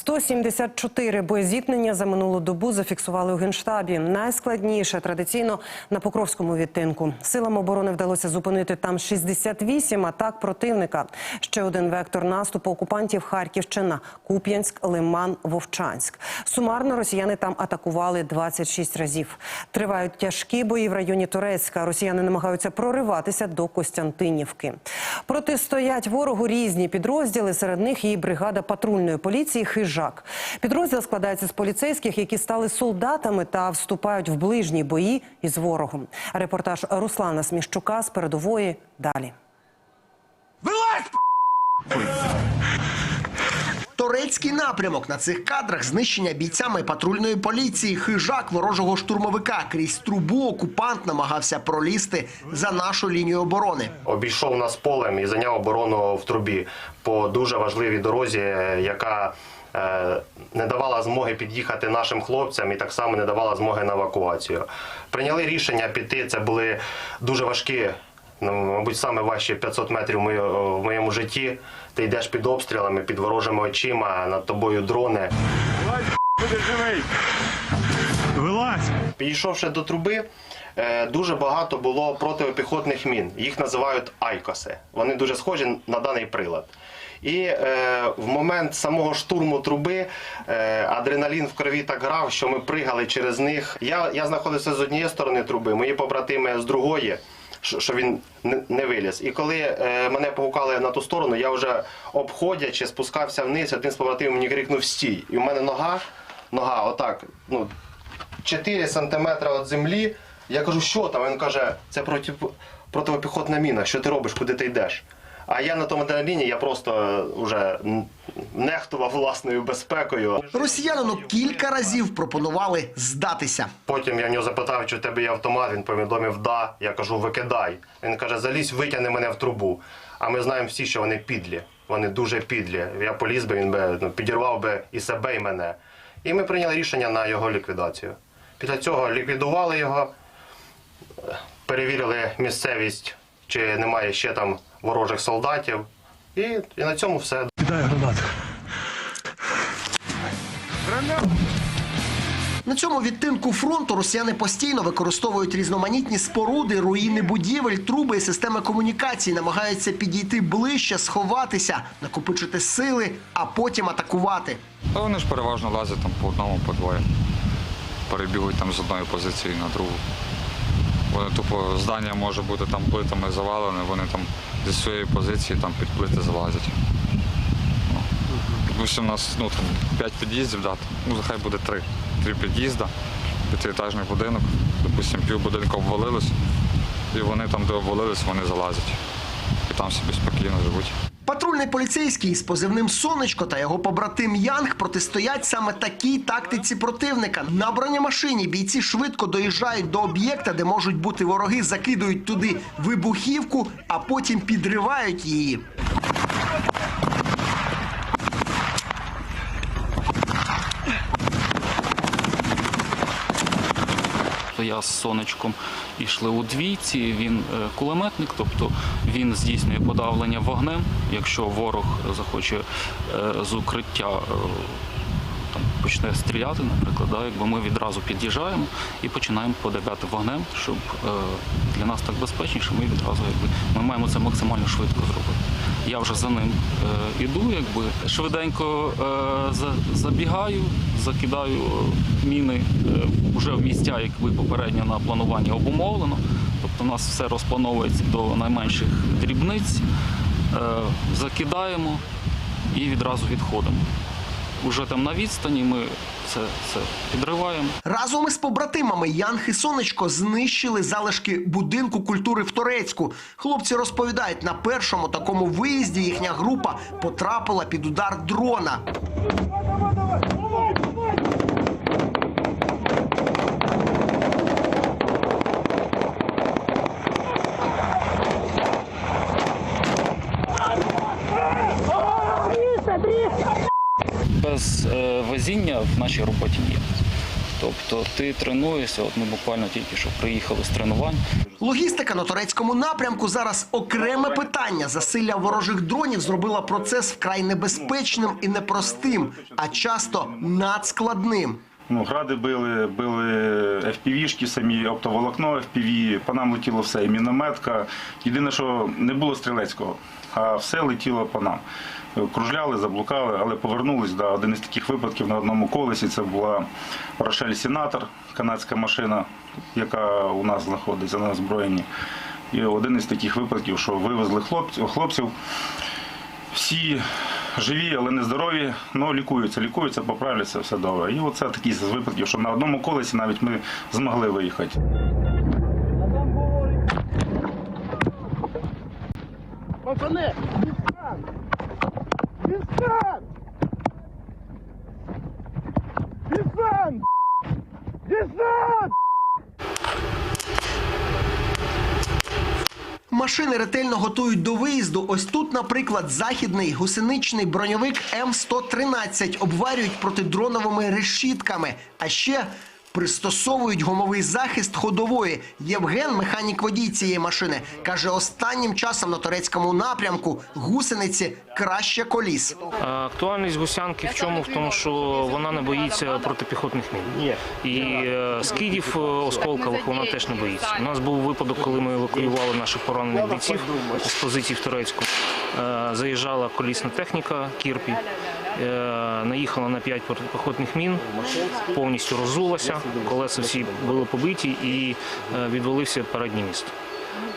174 боєзіткнення за минулу добу зафіксували у генштабі. Найскладніше традиційно на Покровському відтинку. Силам оборони вдалося зупинити там 68 атак противника. Ще один вектор наступу окупантів Харківщина, Куп'янськ, Лиман, Вовчанськ. Сумарно росіяни там атакували 26 разів. Тривають тяжкі бої в районі Турецька. Росіяни намагаються прориватися до Костянтинівки. Протистоять ворогу різні підрозділи. Серед них і бригада патрульної поліції Хижак. Підрозділ складається з поліцейських, які стали солдатами та вступають в ближні бої із ворогом. Репортаж Руслана Сміщука з передової далі. Торецький напрямок на цих кадрах знищення бійцями патрульної поліції хижак ворожого штурмовика крізь трубу окупант намагався пролізти за нашу лінію оборони. обійшов нас полем і зайняв оборону в трубі по дуже важливій дорозі, яка не давала змоги під'їхати нашим хлопцям і так само не давала змоги на евакуацію. Прийняли рішення піти. Це були дуже важкі. Ну, мабуть, саме важчі 500 метрів в моєму житті. Ти йдеш під обстрілами, під ворожими очима, над тобою дрони. Вилазь! Підійшовши до труби, е, дуже багато було протипіхотних мін. Їх називають айкоси. Вони дуже схожі на даний прилад. І е, в момент самого штурму труби е, адреналін в крові так грав, що ми пригали через них. Я, я знаходився з однієї сторони труби, мої побратими з другої, що він не виліз. І коли е, мене погукали на ту сторону, я вже обходячи, спускався вниз, один з побратимів мені крикнув стій. І в мене нога, нога, отак, ну, 4 сантиметри від землі. Я кажу, що там? Він каже, це проти, протипіхотна міна. Що ти робиш, куди ти йдеш? А я на тому адреналіні, я просто вже нехтував власною безпекою. Росіянину кілька разів пропонували здатися. Потім я в нього запитав, чи в тебе є автомат. Він повідомив, да. Я кажу, викидай. Він каже, залізь, витягни мене в трубу. А ми знаємо всі, що вони підлі. Вони дуже підлі. Я поліз би, він би ну, підірвав би і себе, і мене. І ми прийняли рішення на його ліквідацію. Після цього ліквідували його, перевірили місцевість, чи немає ще там ворожих солдатів. І, і на цьому все. Кидай гранату. На цьому відтинку фронту росіяни постійно використовують різноманітні споруди, руїни будівель, труби і системи комунікацій, намагаються підійти ближче, сховатися, накопичити сили, а потім атакувати. Та вони ж переважно лазять там по одному, по двоє. Перебігають там з одної позиції на другу. Вони тупо здання може бути там плитами завалене, вони там зі своєї позиції там під плити залазять. Допустимо, Допустим, у нас ну, там, 5 під'їздів, да, ну хай буде 3. Три під'їзда, п'ятиетажний будинок, допустим, пів будинку обвалилось, і вони там, де обвалились, вони залазять. І там собі спокійно живуть. Патрульний поліцейський з позивним Сонечко та його побратим Янг протистоять саме такій тактиці противника. На бронемашині бійці швидко доїжджають до об'єкта, де можуть бути вороги, закидують туди вибухівку, а потім підривають її. Я з сонечком йшли у двійці. Він е, кулеметник, тобто він здійснює подавлення вогнем. Якщо ворог захоче е, з укриття е, там почне стріляти, наприклад, да, якби ми відразу під'їжджаємо і починаємо подавляти вогнем, щоб для нас так безпечніше. Ми відразу якби ми маємо це максимально швидко зробити. Я вже за ним е, іду, якби швиденько е, за, забігаю, закидаю міни е, вже в місця, якби попередньо на планування обумовлено. Тобто у нас все розплановується до найменших дрібниць, закидаємо і відразу відходимо. Уже там на відстані ми це, це підриваємо. Разом із побратимами Янг і Сонечко знищили залишки будинку культури в Торецьку. Хлопці розповідають, на першому такому виїзді їхня група потрапила під удар дрона. Без е, везіння в нашій роботі ні. Тобто ти тренуєшся, от ми буквально тільки що приїхали з тренувань. Логістика на турецькому напрямку зараз окреме питання. Засилля ворожих дронів зробила процес вкрай небезпечним і непростим, а часто надскладним. Ну, гради били, били FPV-шки самі, оптоволокно FPV, по нам летіло все, і мінометка. Єдине, що не було стрілецького, а все летіло по нам. Кружляли, заблукали, але повернулись. Да, один із таких випадків на одному колесі. Це була Рошель Сенатор, канадська машина, яка у нас знаходиться на озброєнні. І один із таких випадків, що вивезли хлопців, хлопців всі живі, але не здорові, але лікуються, лікуються, поправляться, все добре. І оце такі з випадків, що на одному колесі навіть ми змогли виїхати. Машини ретельно готують до виїзду. Ось тут, наприклад, західний гусеничний броньовик М113 обварюють протидроновими решітками. А ще пристосовують гумовий захист ходової. Євген, механік водій цієї машини, каже, останнім часом на турецькому напрямку гусениці краще коліс. Актуальність гусянки в чому? В тому, що вона не боїться протипіхотних мін. І е, скидів е, осколкових вона теж не боїться. У нас був випадок, коли ми евакуювали наших поранених бійців з позицій в Турецьку. Е, Заїжджала колісна техніка Кірпі, наїхала на 5 протипіхотних мін, повністю роззулася, колеса всі були побиті і е, відвалився передній міст.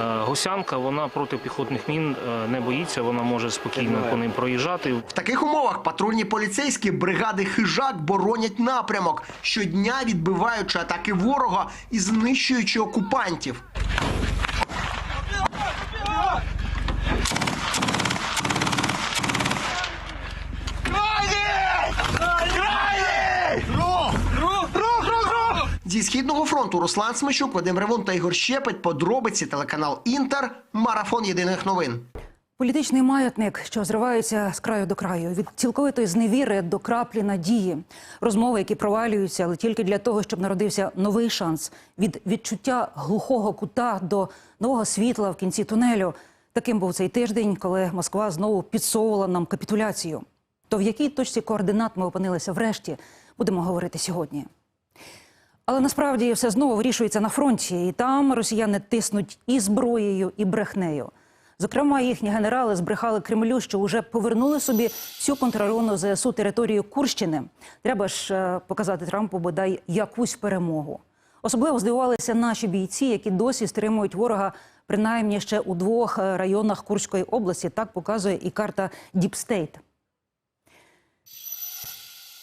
Е, Гусянка вона протипіхотних мін е, не боїться, вона може спокійно по ним проїжджати. В таких умовах патрульні поліцейські бригади хижак боронять напрямок, щодня відбиваючи атаки ворога і знищуючи окупантів. Східного фронту Руслан Смещук, Вадим Ревун та Ігор Щепет. Подробиці телеканал Інтер. Марафон єдиних новин. Політичний маятник, що зривається з краю до краю, від цілковитої зневіри до краплі надії, розмови, які провалюються, але тільки для того, щоб народився новий шанс, від відчуття глухого кута до нового світла в кінці тунелю. Таким був цей тиждень, коли Москва знову підсовувала нам капітуляцію. То в якій точці координат ми опинилися врешті, будемо говорити сьогодні. Але насправді все знову вирішується на фронті, і там росіяни тиснуть і зброєю, і брехнею. Зокрема, їхні генерали збрехали Кремлю, що вже повернули собі всю контрольовану ЗСУ територію Курщини. Треба ж е, показати Трампу бодай якусь перемогу. Особливо здивувалися наші бійці, які досі стримують ворога принаймні ще у двох е, районах Курської області. Так показує і карта Діпстейт.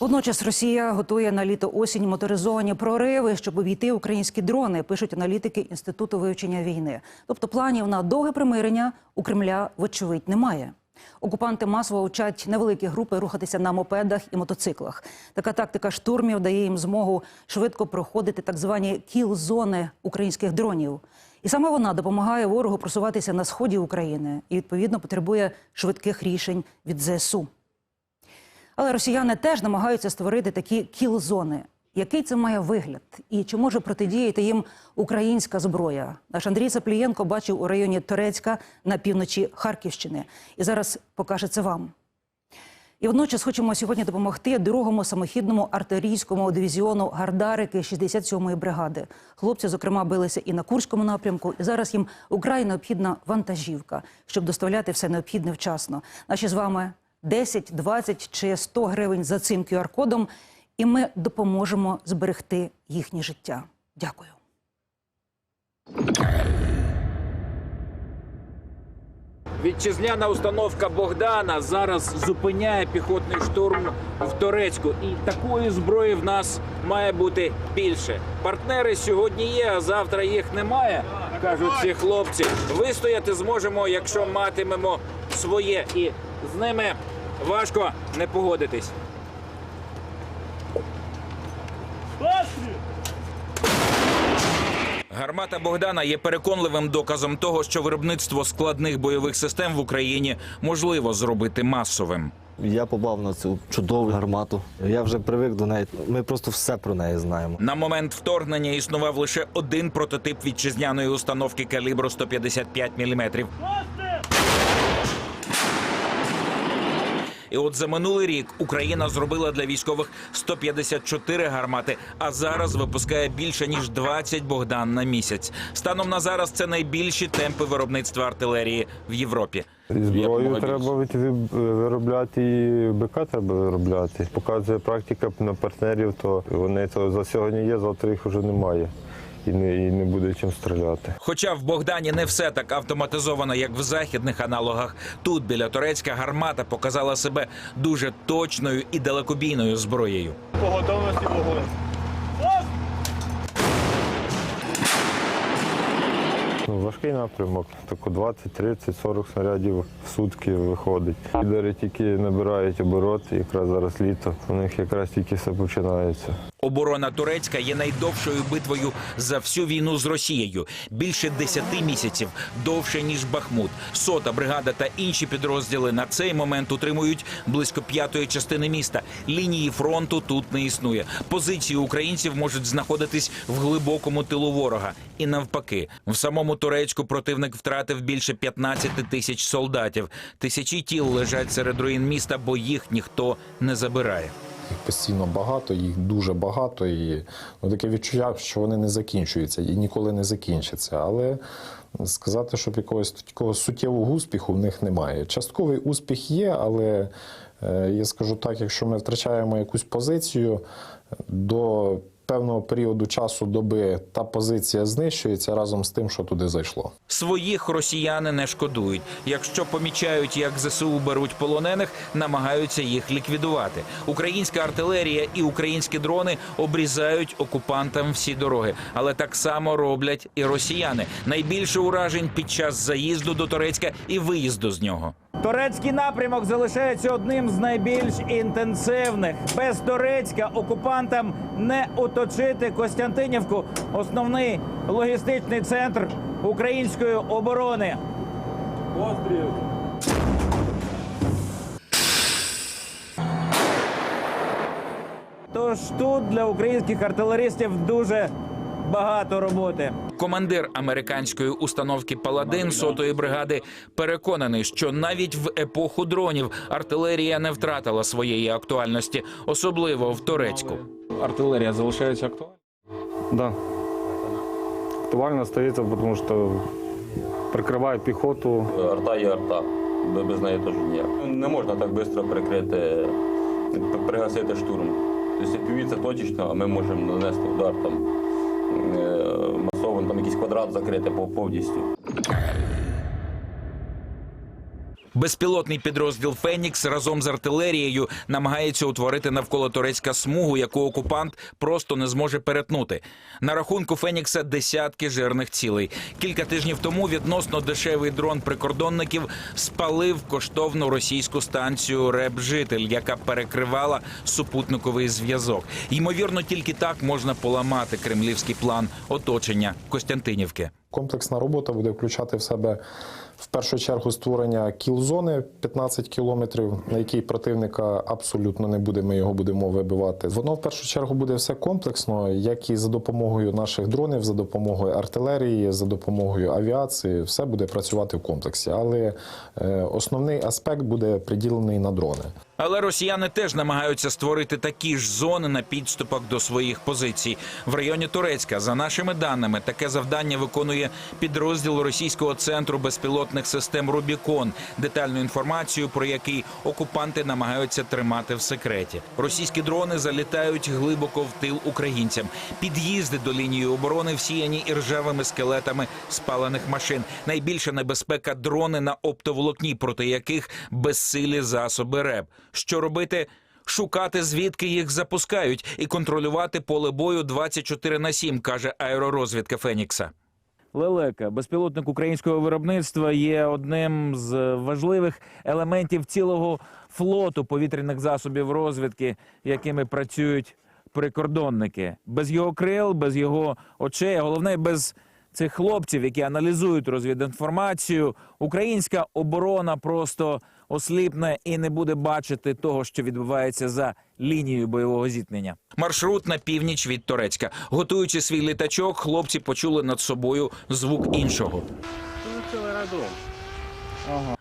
Водночас Росія готує на літо-осінь моторизовані прориви, щоб обійти українські дрони, пишуть аналітики Інституту вивчення війни. Тобто планів на довге примирення у Кремля, вочевидь, немає. Окупанти масово вчать невеликі групи рухатися на мопедах і мотоциклах. Така тактика штурмів дає їм змогу швидко проходити так звані кіл-зони українських дронів. І саме вона допомагає ворогу просуватися на сході України і відповідно потребує швидких рішень від ЗСУ. Але росіяни теж намагаються створити такі кіл-зони. Який це має вигляд? І чи може протидіяти їм українська зброя? Наш Андрій Заплієнко бачив у районі Торецька на півночі Харківщини. І зараз покаже це вам. І водночас хочемо сьогодні допомогти другому самохідному артилерійському дивізіону Гардарики 67-ї бригади. Хлопці, зокрема, билися і на Курському напрямку, і зараз їм украй необхідна вантажівка, щоб доставляти все необхідне вчасно. Наші з вами 10, 20 чи 100 гривень за цим QR-кодом, і ми допоможемо зберегти їхнє життя. Дякую. Вітчизняна установка Богдана зараз зупиняє піхотний штурм в Турецьку. І такої зброї в нас має бути більше. Партнери сьогодні є, а завтра їх немає. кажуть ці хлопці. Вистояти зможемо, якщо матимемо своє, і з ними важко не погодитись. Гармата Богдана є переконливим доказом того, що виробництво складних бойових систем в Україні можливо зробити масовим. Я попав на цю чудову гармату. Я вже привик до неї. Ми просто все про неї знаємо. На момент вторгнення існував лише один прототип вітчизняної установки калібру 155 мм. І от за минулий рік Україна зробила для військових 154 гармати, а зараз випускає більше ніж 20 Богдан на місяць. Станом на зараз це найбільші темпи виробництва артилерії в Європі. І зброю треба виробляти, і БК треба виробляти. Показує практика на партнерів, то вони то за сьогодні є, завтра їх вже немає. І не, і не буде чим стріляти. Хоча в Богдані не все так автоматизовано, як в західних аналогах. Тут біля Турецька гармата показала себе дуже точною і далекобійною зброєю. По готовності вогонь. Ну, важкий напрямок. Тако 20, 30, 40 снарядів в сутки виходить. Лідери тільки набирають оборот, якраз зараз літо. У них якраз тільки все починається. Оборона Турецька є найдовшою битвою за всю війну з Росією. Більше 10 місяців довше ніж Бахмут. Сота бригада та інші підрозділи на цей момент утримують близько п'ятої частини міста. Лінії фронту тут не існує. Позиції українців можуть знаходитись в глибокому тилу ворога. І навпаки, в самому Турецьку противник втратив більше 15 тисяч солдатів. Тисячі тіл лежать серед руїн міста, бо їх ніхто не забирає. Їх постійно багато, їх дуже багато, і ну, таке відчуття, що вони не закінчуються і ніколи не закінчаться. Але сказати, щоб якогось такого суттєвого успіху в них немає. Частковий успіх є, але е, я скажу так, якщо ми втрачаємо якусь позицію до певного періоду часу доби та позиція знищується разом з тим, що туди зайшло. Своїх росіяни не шкодують. Якщо помічають, як ЗСУ беруть полонених, намагаються їх ліквідувати. Українська артилерія і українські дрони обрізають окупантам всі дороги, але так само роблять і росіяни. Найбільше уражень під час заїзду до Турецька і виїзду з нього. Турецький напрямок залишається одним з найбільш інтенсивних. Без Турецька окупантам не оточити Костянтинівку, основний логістичний центр української оборони. Постріл! Тож тут для українських артилеристів дуже багато роботи. Командир американської установки Паладин сотої бригади переконаний, що навіть в епоху дронів артилерія не втратила своєї актуальності, особливо в Турецьку. Артилерія залишається актуальною? Да. Актуально стається, тому що прикриває піхоту. Арта є арта. Без неї теж ніяк. Не можна так швидко прикрити, пригасити штурм. Тобто FPV це точечно, а ми можемо нанести удар там е, масово, там якийсь квадрат закрити повністю. Безпілотний підрозділ Фенікс разом з артилерією намагається утворити навколо Турецька смугу, яку окупант просто не зможе перетнути. На рахунку Фенікса десятки жирних цілей. Кілька тижнів тому відносно дешевий дрон прикордонників спалив коштовну російську станцію Реп-Житель, яка перекривала супутниковий зв'язок. Ймовірно, тільки так можна поламати кремлівський план оточення Костянтинівки. Комплексна робота буде включати в себе в першу чергу створення кіл-зони 15 кілометрів, на якій противника абсолютно не буде. Ми його будемо вибивати. Воно в першу чергу буде все комплексно, як і за допомогою наших дронів, за допомогою артилерії, за допомогою авіації. Все буде працювати в комплексі. Але е, основний аспект буде приділений на дрони. Але росіяни теж намагаються створити такі ж зони на підступах до своїх позицій. В районі Турецька, за нашими даними, таке завдання виконує підрозділ російського центру безпілотних систем Рубікон, детальну інформацію про який окупанти намагаються тримати в секреті. Російські дрони залітають глибоко в тил українцям. Під'їзди до лінії оборони всіяні іржавими скелетами спалених машин. Найбільша небезпека дрони на оптоволокні, проти яких безсилі засоби РЕБ. Що робити? Шукати звідки їх запускають і контролювати поле бою 24 на 7, каже аеророзвідка Фенікса. Лелека, безпілотник українського виробництва, є одним з важливих елементів цілого флоту повітряних засобів розвідки, якими працюють прикордонники. Без його крил, без його очей, головне без цих хлопців, які аналізують розвідінформацію. Українська оборона просто осліпне і не буде бачити того, що відбувається за лінією бойового зіткнення. Маршрут на північ від Торецька. Готуючи свій літачок, хлопці почули над собою звук іншого.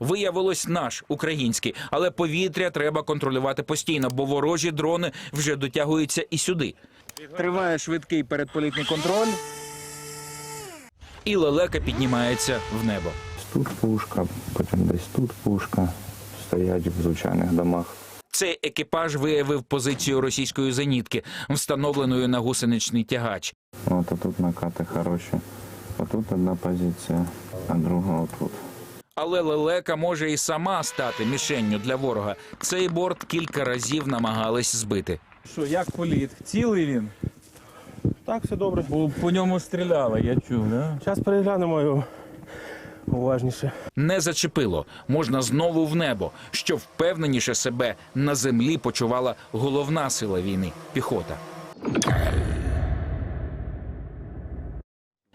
Виявилось наш український, але повітря треба контролювати постійно, бо ворожі дрони вже дотягуються і сюди. Триває швидкий передполітний контроль. І лелека піднімається в небо. Тут пушка, потім десь тут пушка. Стоять в звичайних домах. Цей екіпаж виявив позицію російської зенітки, встановленою на гусеничний тягач. От а тут накати хороші. Отут одна позиція, а друга отут. Але лелека може і сама стати мішенню для ворога. Цей борт кілька разів намагались збити. Що, як політ? Цілий він? Так, все добре. Бо по ньому стріляли, я чув, да? Зараз переглянемо його уважніше. Не зачепило. Можна знову в небо, що впевненіше себе на землі почувала головна сила війни піхота.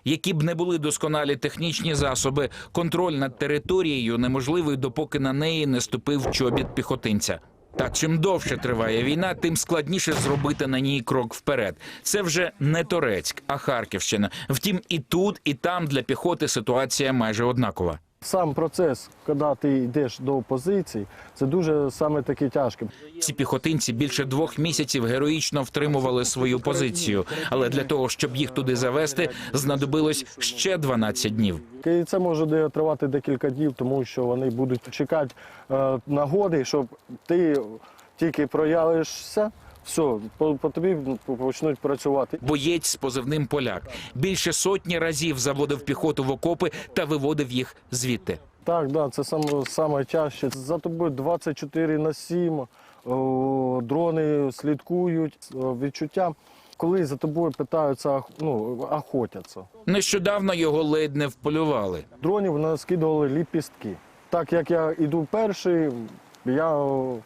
Які б не були досконалі технічні засоби, контроль над територією неможливий, допоки на неї не ступив чобіт піхотинця. Та чим довше триває війна, тим складніше зробити на ній крок вперед. Це вже не Торецьк, а Харківщина. Втім, і тут, і там для піхоти ситуація майже однакова. Сам процес, коли ти йдеш до позиції, це дуже саме таке тяжке. Ці піхотинці більше двох місяців героїчно втримували свою позицію, але для того, щоб їх туди завести, знадобилось ще 12 днів. І це може тривати декілька днів, тому що вони будуть чекати е, нагоди, щоб ти тільки проявишся, все, по, по тобі почнуть працювати. Боєць з позивним поляк більше сотні разів заводив піхоту в окопи та виводив їх звідти. Так, да, це саме, саме тяжче. За тобою 24 на 7, о, дрони слідкують, о, відчуття. Коли за тобою питаються, ну, охотяться. Нещодавно його ледь не вполювали. Дронів наскидували ліпістки. Так як я йду перший, я о,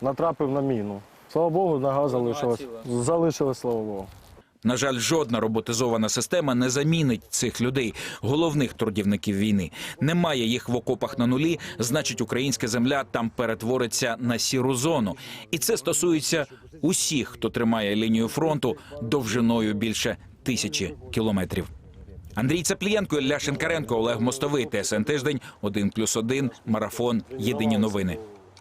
натрапив на міну. Слава Богу, нога залишилась. Залишилась, слава Богу. На жаль, жодна роботизована система не замінить цих людей, головних трудівників війни. Немає їх в окопах на нулі. Значить, українська земля там перетвориться на сіру зону. І це стосується усіх, хто тримає лінію фронту довжиною більше тисячі кілометрів. Андрій Цаплієнко, Ілля Шинкаренко, Олег Мостовий, ТСН Тиждень, 1+,1, Марафон. Єдині новини.